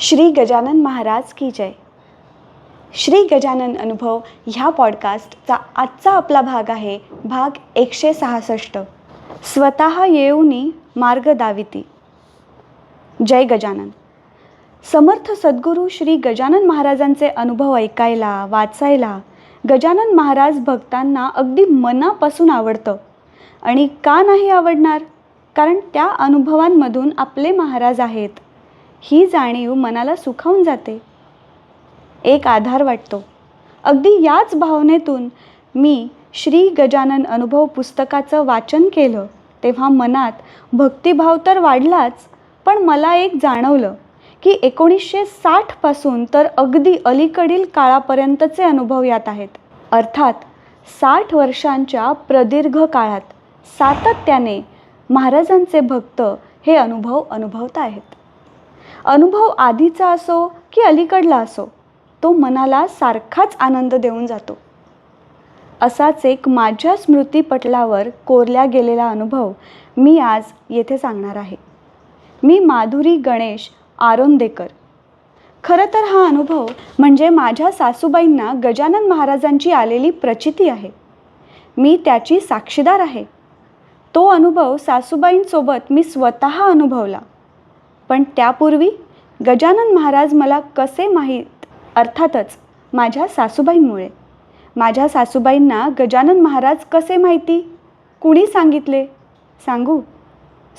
श्री गजानन महाराज की जय. श्री गजानन अनुभव ह्या पॉडकास्टचा आजचा आपला भाग आहे भाग एकशे सहासष्ट. स्वतः येऊनी मार्ग दाविती. जय गजानन. समर्थ सद्गुरू श्री गजानन महाराजांचे अनुभव ऐकायला वाचायला गजानन महाराज भक्तांना अगदी मनापासून आवडतं. आणि का नाही आवडणार? कारण त्या अनुभवांमधून आपले महाराज आहेत. ही जाणीव मनाला सुखावून जाते. एक आधार वाटतो. अगदी याच भावनेतून मी श्री गजानन अनुभव पुस्तकाचं वाचन केलं तेव्हा मनात भक्तिभाव तर वाढलाच पण मला एक जाणवलं की एकोणीसशे साठपासून तर अगदी अलीकडील काळापर्यंतचे अनुभव यात आहेत. अर्थात साठ वर्षांच्या प्रदीर्घ काळात सातत्याने महाराजांचे भक्त हे अनुभव अनुभवत आहेत. अनुभव आधीचा असो की अलीकडला असो तो मनाला सारखाच आनंद देऊन जातो. असाच एक माझ्या स्मृतीपटलावर कोरल्या गेलेला अनुभव मी आज येथे सांगणार आहे. मी माधुरी गणेश आरोंदेकर. खरं तर हा अनुभव म्हणजे माझ्या सासूबाईंना गजानन महाराजांची आलेली प्रचिती आहे. मी त्याची साक्षीदार आहे. तो अनुभव सासूबाईंसोबत मी स्वतः अनुभवला. पण त्यापूर्वी गजानन महाराज मला कसे माहीत? अर्थातच माझ्या सासूबाईंमुळे. माझ्या सासूबाईंना गजानन महाराज कसे माहिती? कुणी सांगितले? सांगू?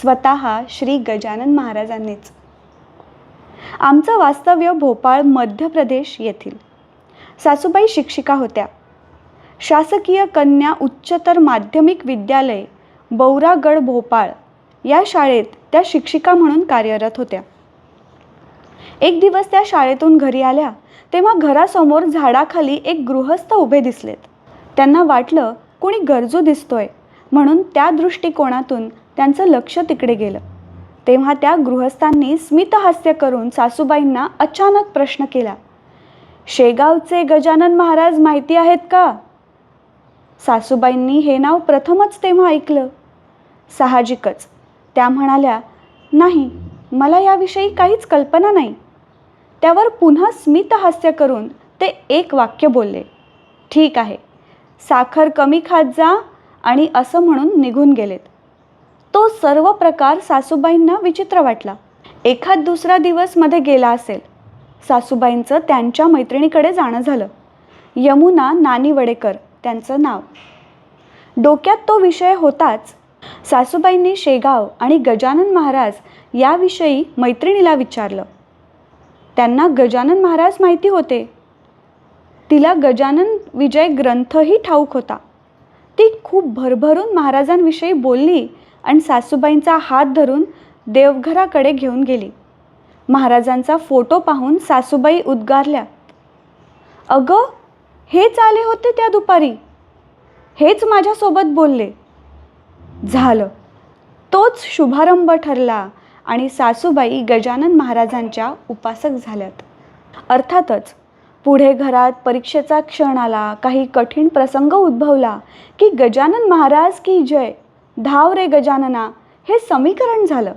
स्वतः श्री गजानन महाराजांनीच. आमचं वास्तव्य भोपाळ मध्य प्रदेश येथील. सासूबाई शिक्षिका होत्या. शासकीय कन्या उच्चतर माध्यमिक विद्यालय बौरागड भोपाळ. या शाळेत त्या शिक्षिका म्हणून कार्यरत होत्या. एक दिवस त्या शाळेतून घरी आल्या तेव्हा घरासमोर झाडाखाली एक गृहस्थ उभे दिसलेत. त्यांना वाटलं कोणी गरजू दिसतोय. म्हणून त्या दृष्टिकोनातून त्यांचं लक्ष तिकडे गेलं. तेव्हा त्या गृहस्थांनी स्मितहास्य करून सासूबाईंना अचानक प्रश्न केला शेगावचे गजानन महाराज माहिती आहेत का? सासूबाईंनी हे नाव प्रथमच तेव्हा ऐकलं. साहजिकच त्या म्हणाल्या नाही मला याविषयी काहीच कल्पना नाही. त्यावर पुन्हा स्मितहास्य करून ते एक वाक्य बोलले ठीक आहे साखर कमी खात जा आणि असं म्हणून निघून गेलेत. तो सर्व प्रकार सासूबाईंना विचित्र वाटला. एखाद दुसरा दिवसमध्ये गेला असेल सासूबाईंचं त्यांच्या मैत्रिणीकडे जाणं झालं. यमुना नानी वडेकर त्यांचं नाव. डोक्यात तो विषय होताच सासूबाईंनी शेगाव आणि गजानन महाराज याविषयी मैत्रिणीला विचारलं. त्यांना गजानन महाराज माहिती होते. तिला गजानन विजय ग्रंथही ठाऊक होता. ती खूप भरभरून महाराजांविषयी बोलली आणि सासूबाईंचा हात धरून देवघराकडे घेऊन गेली. महाराजांचा फोटो पाहून सासूबाई उद्गारल्या अगं हेच आले होते त्या दुपारी. हेच माझ्यासोबत बोलले. झालं. तोच शुभारंभ ठरला आणि सासूबाई गजानन महाराजांच्या उपासक झाल्यात. अर्थातच पुढे घरात परीक्षेचा क्षण आला काही कठीण प्रसंग उद्भवला की गजानन महाराज की जय धाव रे गजानना हे समीकरण झालं.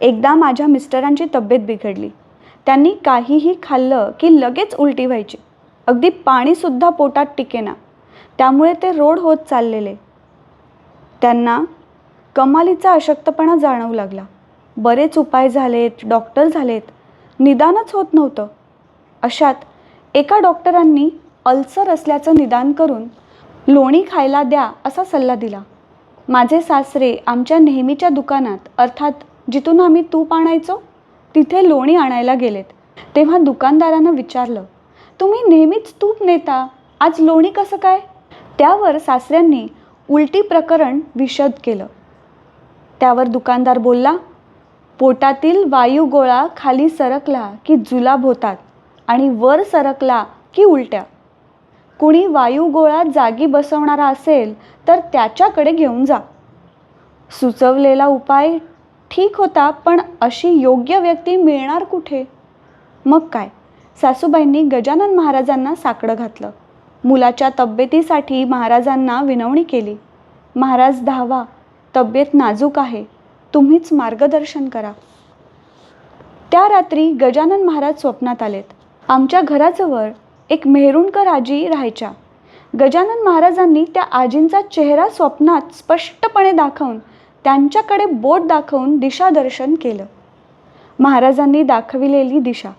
एकदा माझ्या मिस्टरांची तब्येत बिघडली. त्यांनी काहीही खाल्लं की लगेच उलटी व्हायची. अगदी पाणीसुद्धा पोटात टिकेना. त्यामुळे ते रोड होत चाललेले. त्यांना कमालीचा अशक्तपणा जाणवू लागला. बरेच उपाय झालेत डॉक्टर झालेत. निदानच होत नव्हतं. अशात एका डॉक्टरांनी अल्सर असल्याचं निदान करून लोणी खायला द्या असा सल्ला दिला. माझे सासरे आमच्या नेहमीच्या दुकानात अर्थात जिथून आम्ही तूप आणायचो तिथे लोणी आणायला गेलेत. तेव्हा दुकानदारानं विचारलं तुम्ही नेहमीच तूप नेता? आज लोणी कसं काय? त्यावर सासऱ्यांनी उलटी प्रकरण विशद केलं. त्यावर दुकानदार बोलला पोटातील वायुगोळा खाली सरकला की जुलाब होतात आणि वर सरकला की उलट्या. कुणी वायुगोळा जागी बसवणारा असेल तर त्याच्याकडे घेऊन जा. सुचवलेला उपाय ठीक होता पण अशी योग्य व्यक्ती मिळणार कुठे? मग काय? सासूबाईंनी गजानन महाराजांना साकडं घातलं. मुलाच्या तब्येतीसाठी महाराजांना विनवणी केली. महाराज धावा तब्येत नाजूक आहे तुम्हीच मार्गदर्शन करा. त्या रात्री गजानन महाराज स्वप्नात आलेत. आमच्या घराजवळ एक मेहरुणकर आजी राहायच्या. गजानन महाराजांनी त्या आजींचा चेहरा स्वप्नात स्पष्टपणे दाखवून त्यांच्याकडे बोट दाखवून दिशादर्शन केलं. महाराजांनी दाखविलेली दिशा.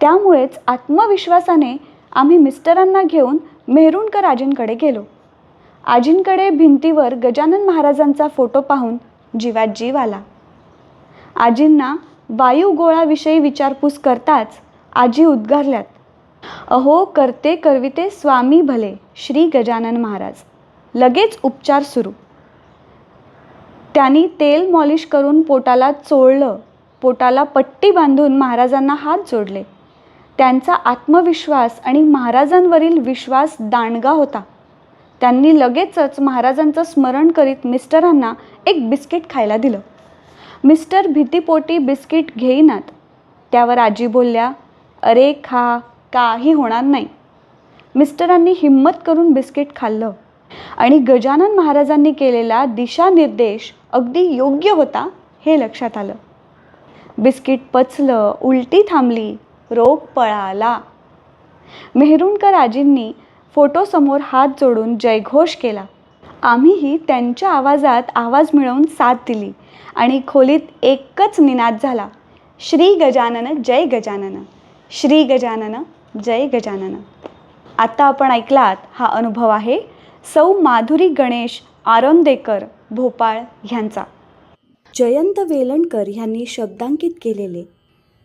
त्यामुळेच आत्मविश्वासाने आम्ही मिस्टरांना घेऊन मेहरुणकर आजींकडे गेलो. आजींकडे भिंतीवर गजानन महाराजांचा फोटो पाहून जीवात जीव आला. आजींना वायुगोळाविषयी विचारपूस करताच आजी उद्गारल्यात अहो करते करविते स्वामी भले श्री गजानन महाराज. लगेच उपचार सुरू. त्यांनी तेल मॉलिश करून पोटाला चोळलं. पोटाला पट्टी बांधून महाराजांना हात जोडले. त्यांचा आत्मविश्वास आणि महाराजांवरील विश्वास दांडगा होता. त्यांनी लगेचच महाराजांचं स्मरण करीत मिस्टरांना एक बिस्किट खायला दिलं. मिस्टर भीतीपोटी बिस्किट घेईनात. त्यावर आजी बोलल्या अरे खा काही होणार नाही. मिस्टरांनी हिंमत करून बिस्किट खाल्लं आणि गजानन महाराजांनी केलेला दिशानिर्देश अगदी योग्य होता हे लक्षात आलं. बिस्किट पचलं उलटी थांबली रोग पळाला. मेहरुणकर आजींनी फोटोसमोर हात जोडून जयघोष केला. आम्हीही त्यांच्या आवाजात आवाज मिळवून साथ दिली आणि खोलीत एकच निनाद झाला. श्री गजानन जय गजानन. श्री गजानन जय गजानन. आता आपण ऐकलात हा अनुभव आहे सौ माधुरी गणेश आरोंदेकर भोपाळ ह्यांचा जयंत वेलणकर ह्यांनी शब्दांकित केलेले